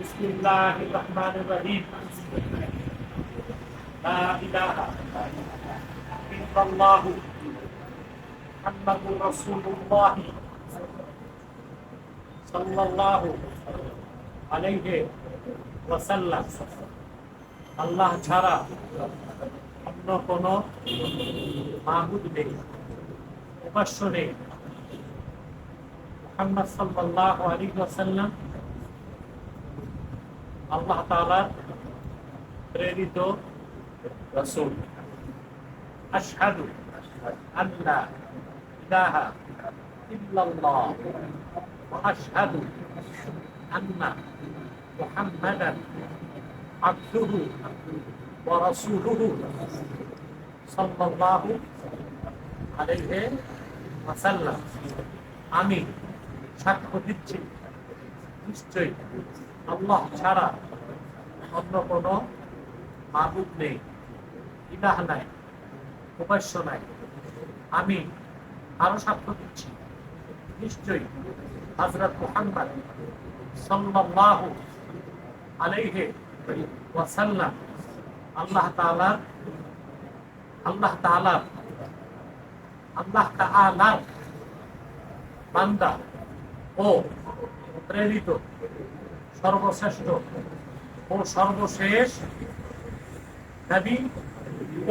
بسم الله الرحمن الرحيم لا إله إلا الله محمد رسول الله صلى الله عليه ওয়াসাল্লাম আল্লাহ ছাড়া অন্য কোন মাহবুদ নেই উপাস্য নেই মোহাম্মদ সাল্লাল্লাহু আলাইহি ওয়াসাল্লাম আল্লাহ তাআলার প্রেরিত রাসূল আশহাদু আল্লা ইলাহা ইল্লাল্লাহ ওয়া আশহাদু আন্না মুহাম্মাদান আবদুহু ওয়া রাসূলুহু সাল্লাল্লাহু আলাইহি ওয়াসাল্লাম আমি সাক্ষ্য দিচ্ছি নিশ্চয়ই। আল্লাহ ছাড়া অন্য নেই, ইলাহ নাই, উপাস্য নাই। আমি আরও সাক্ষ্য দিচ্ছি। নিশ্চয়ই হজরত মুহাম্মদ সাল্লাল্লাহু আলাইহি ওয়াসাল্লাম আল্লাহ তাআলার আল্লাহ তাআলার, আল্লাহ বান্দা ও প্রেরিত সর্বশ্রেষ্ঠ ও সর্বশেষ নবী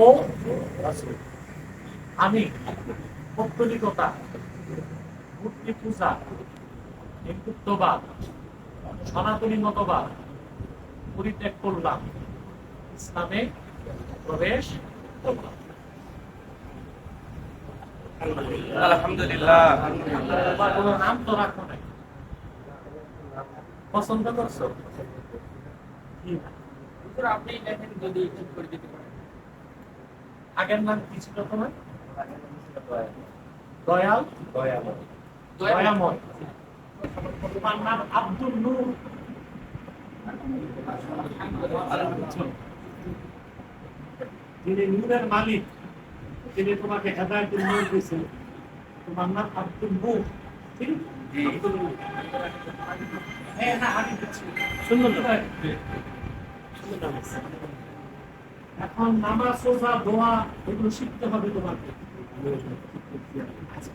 ও আমি পৌত্তলিকতা মূর্তি পূজা হিন্দুত্ববাদ সনাতনী মতবাদ পরিত্যাগ করলাম ইসলামে প্রবেশ করলাম। আলহামদুলিল্লাহ। নাম তো রাখো পছন্দ করছ? আপনি লেখেন যদি ঠিক করে দিতে পারেন। আগের নাম কি ছিল তোমার? দয়াল? দয়াময়। তোমার নাম আব্দুল নূর। যিনি নূরের মালিক তিনি তোমাকে হেদায়তুল নূর দিয়েছেন। তোমার নাম আব্দুল নূর। এখন নামাজ সোজা দোয়া এগুলো শিখতে হবে তোমাকে। আচ্ছা,